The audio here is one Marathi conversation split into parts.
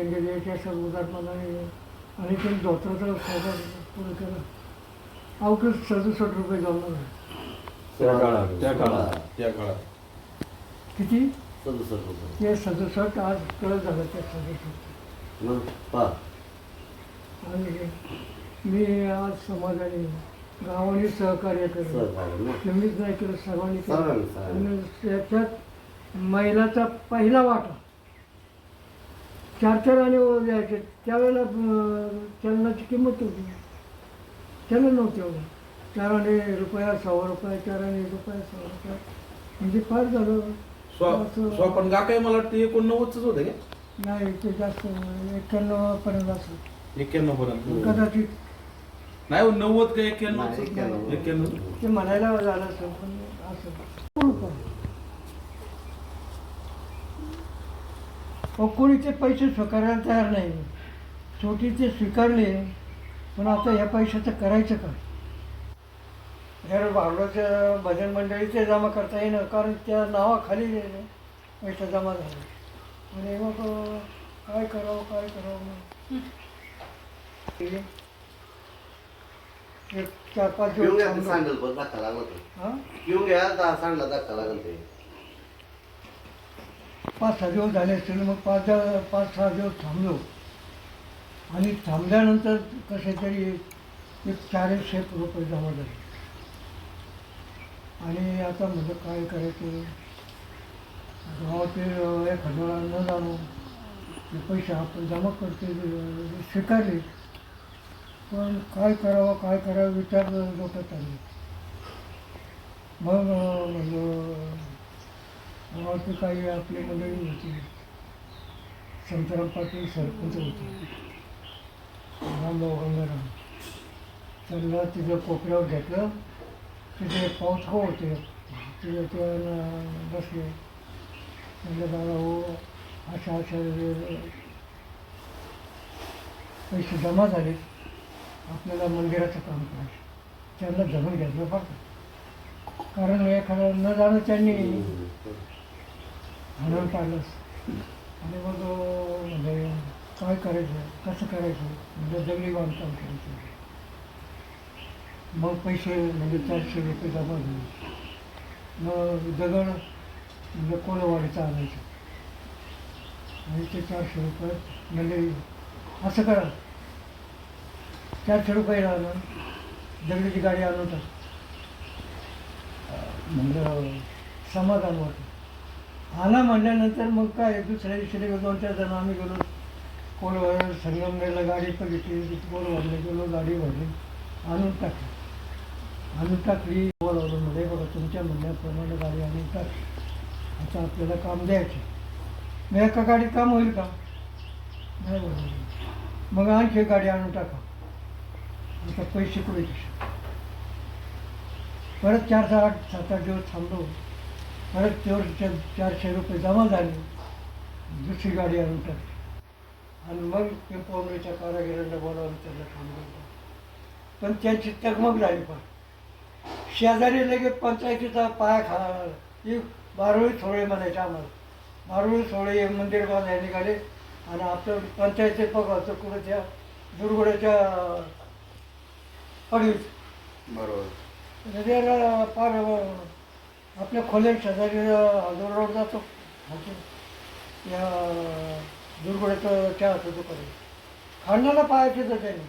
उदारपणाने आणि ते धोत्राचा फायदा पुढे केला अवघड सदुसष्ट रुपये जमणार आहे. त्या काळात. त्या काळात. त्या काळात. किती? सदुसष्ट रुपये. ते सदुसष्ट आज कळत झालं त्या सदुसष्ट. आणि मी आज समाजाने गावाने सहकार्य केलं. ना. तुम्हीच नाही केलं सर्वांनी केलं. त्याच्यात महिलाचा पहिला वाटा. चार चार आणि द्यायचे त्यावेळेला चलनाची किंमत होती. चलन नव्हती एवढं. चार आणि रुपया सव्वा रुपया चार आणि रुपया सव्वा रुपया. म्हणजे फार झालं. स्व असं- स्वपन काय मला वाटतं एकोणनव्वदच होते का? नाही ते जास्त एक्क्याण्णव पर्यंत असं. एक्क्याण्णव पर्यंत कदाचित. नाही हो, नव्वद का नाही, एक्क्याण्णव. एक्क्याण्णव. एक्क्याण्णव ते म्हणायला झालं असेल पण असं. कोणीचे पैसे स्वीकारायला तयार नाही. शेवटी ते स्वीकारले पण आता या पैशाचं करायचं काय ह्या भागवतच्या भजन मंडळी ते जमा करता येणं कारण त्या नावाखाली पैसा जमा झाला. आणि मग काय करावं काय करावं एक चार पाच दिवस घ्या ते थांबलो. सँडल धक्का लागला तो हा? पिऊन घ्या दहा सँडला धक्का लागला ते पाच सहा दिवस झाले असतील मग पाच दहा पाच सहा दिवस थांबलो. आणि थांबल्यानंतर कसे तरी एक चारशे रुपये जमा झाले. आणि आता म्हणजे काय करायचं? गावात एक हजार न जाणो ते पैसे आपण जमा करते स्वीकारले. पण काय करावं काय करावं विचार डोक्यात आले. मग अं, म्हणजे काही आपली मंडळी होती. संतराम पाटील सरपंच होते. रामभाऊ गंगाराम त्यांना तिथं कोपऱ्यावर घेतलं. तिथे पाऊस हो होते. तिथे त्या बसले. म्हणलं दादा हो अशा अशा पैसे जमा झाले. आपल्याला मंदिराचं काम करायचं. त्यांना जमून घेतलं बरं कारण एखादा न जाणं त्यांनी हाणून पाडलंच आणि मग म्हणजे काय करायचं? कसं करायचं? म्हणजे दगडी बांधकाम करायचं. मग पैसे म्हणजे चारशे रुपये जमा झाले. मग दगड म्हणजे कोलवाडीचा आणायचं. आणि ते चारशे रुपये म्हणजे असं करा. चारशे रुपये आणून दगडीची गाडी आणून म्हणजे समाधान वाटतं. आला म्हणल्यानंतर मग काय दुसऱ्या दिवशी दोन चार जण आम्ही गेलो. कोलवाड संगमनेरला गाडी बघितली भरले गेलो गाडी भरली. आणून टाकली. आणून टाकली. म्हणजे बघा तुमच्या म्हणण्याप्रमाणे गाडी आणून टाकली. आता आपल्याला काम द्यायचे मग एका गाडीत काम होईल का? नाही बरोबर मग आणखी एक गाडी आणून टाका. आता पैसे कुठे परत चार सहा आठ सात आठ दिवस थांबलो. परत तेवढे चारशे रुपये जमा झाले. दुसरी गाडी आणून टाकली. आणि मग ते पोंबरीच्या कारागिरांना बोलावलं त्यांना दिलं पण त्यांची तगमग झाली पण. शेजारी लगेच पंचायतीचा पाया खा ही बारोळी सोहळे म्हणायचे आम्हाला. बारोळी सोहळे हे मंदिर बांधायला निघाले. आणि आपलं पंचायतीत बघायचं कुठं त्या दुर्गुड्याच्या पडवीत बरोबर. पार आपल्या खोल्या शेजारी हजर रोड जातो. या दुर्गुड्याचं चहाचं दुकान. आहे. खांडाला पाहायचं तर त्यांनी.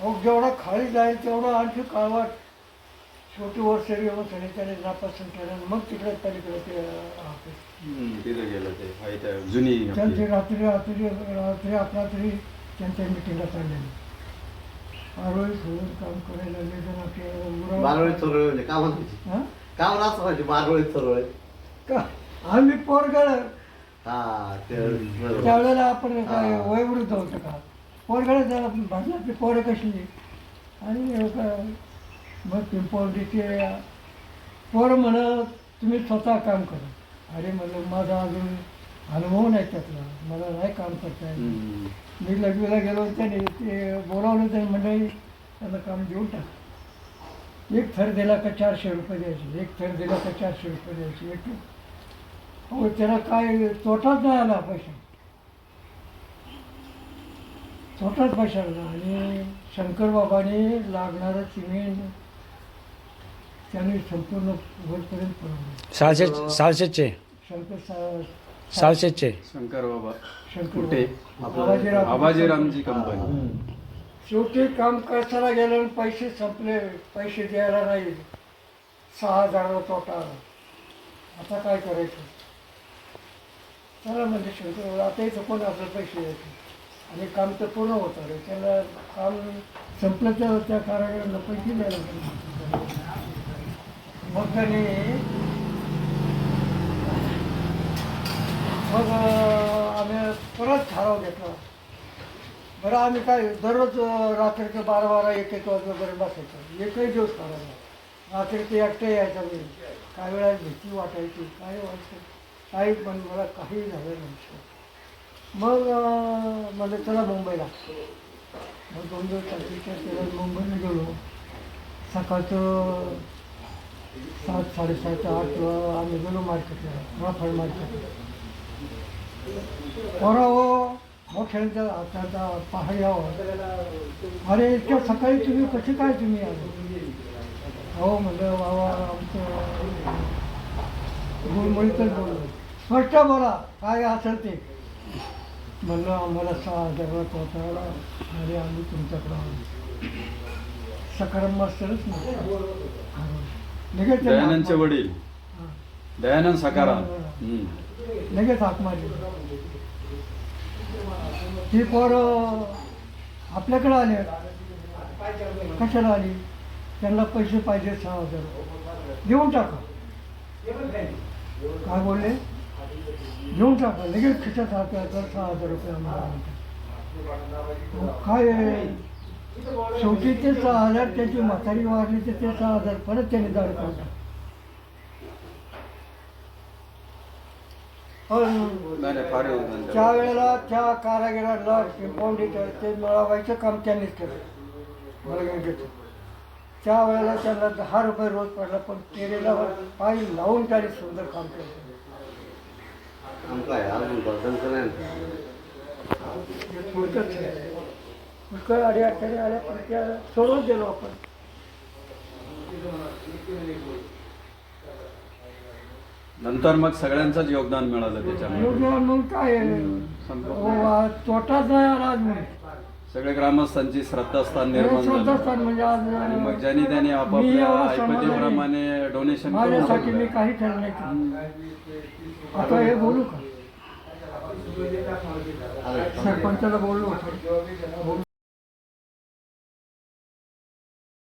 अहो जेवढा खाली जाईल तेवढं आणखी काळवाट. शेवटी वर सरी येऊन सनी त्याने नापासून केलं आणि मग तिकडे पलीकडे ते तिथं गेलं ते. त्या जुनी त्यांची. रात्री रात्री रात्री अपरात्री त्यांच्या मिटिंगला चाललेली. आरोळी सोडून काम करायला लागले जण आपल्या बारवळीत चोरळे म्हणजे का म्हणायची हां? का म्हणा असं व्हायचे बारवळीत चोरळे का? आम्ही पोरगळ हा ते बरोबर. त्यावेळेला आपण काय हा. वयवृद्ध होतं का? पोरगळ जरा भाजी आपली पोरं कशी आणि काय, मग पिंपवडीचे पोरं म्हणत तुम्ही स्वतः काम करा. अरे म्हणलं माझा अजून अनुभव नाही त्यातला. मला नाही काम करता येत. हम्म. मी लग्नाला गेलो त्याने ते बोलावलं त्याने मंडळी त्याला काम देऊन टाक. एक थर दिला का चारशे रुपये द्यायचे एक थर दिला का चारशे रुपये द्यायचे एक हो त्याला काय तोटाच नाही आला पैसा. स्वतःच पैशाला आणि शंकर बाबाने लागणारं सिमेंट त्यांनी संपूर्ण वरपर्यंत पुरवलं सालशे सालशेचे. शंकर सा- सालशेचे. शंकर बाबा शंकर कुठे? बाबा. आबाजीराव आबाजीरामजी कंपनी. शेवटी काम करताना गेल्यावर पैसे संपले पैसे द्यायला नाही सहा हजार तोटा. आला. आता काय करायचं? चला म्हणजे शंकर आता इथं कोण आपले पैसे द्यायचे? आणि काम तर पूर्ण होतं रे त्याला काम संपलं तर त्या कारागिरांना पैसे द्यायला पाहिजे. मग त्याने मग आम्ही परत ठराव घेतला. बरं आम्ही काय दररोज रात्रीचं बारा बारा एक एक वाजेपर्यंत बसायचं. एकही दिवस काढायला रात्रीचं एकटं यायचा मी काही वेळा भीती वाटायची. काय व्हायचं? काही पण मला काही झालं नाही. मग म्हणजे मला चला मुंबईला. मग दोन दिवस तारखेच्या तेव्हा मुंबईला गेलो. सकाळचं सात साडेसात आठ आम्ही गेलो मार्केटला. फळ मार्केटला. पोरा हो मोठ्यांच्या हाताचा पहाड यावं अरे इतक्या सकाळी तुम्ही कसे काय तुम्ही हो म्हणलं बाबा आमचं गुळमुळीतच बोललो. स्पष्ट बोला काय असेल ते? म्हणलं आम्हाला सहा हजाराला पोहोचायला आणि आम्ही तुमच्याकडं आलो. सकाराम मास्तरच नाही लगेच दयानंदचे. वडील. दयानंद सकाराम. लगेच हाक मारली ती पोरं आपल्याकडे आले. कशाला आली? त्यांना पैसे पाहिजे सहा हजार. घेऊन टाका. काय बोलले? घेऊन टाका. लगेच खिशात हात सहा हजार रुपये आम्हाला मग काय? शेवटी ते सहा हजार त्याची म्हातारी वाढली तर ते सहा हजार परत त्याने दाड काढला. नाही नाही फार योगदान त्या त्याला. वेळेला त्या कारागिरांना कंपाऊंडर ते मिळवायचं काम त्यांनीच केलं. घेतो त्या वेळेला त्यांना दहा रुपये रोज पडला पण तेरेला पाय लावून त्यांनी सुंदर काम केलं. अजून बदलचं नाही. पुढकं अडी अडचणी आल्या पण त्या सोडून दिलो आपण. नंतर मग सगळ्यांचंच योगदान मिळालं त्याच्यामध्ये योग्य मग काय आहे? हो, तोटाच नाही आला सगळे ग्रामस्थांची श्रद्धास्थान हे निर्माण श्रद्धास्थान म्हणजे आज आणि मग ज्यांनी त्यांनी मी आपापल्या एवढा समाधानी. ऐपतीप्रमाणे डोनेशन करून माझ्यासाठी मी टाकलं. काही ठरलं नाही केलं. आता हे बोलू का. सरपंचाला बोललो होतो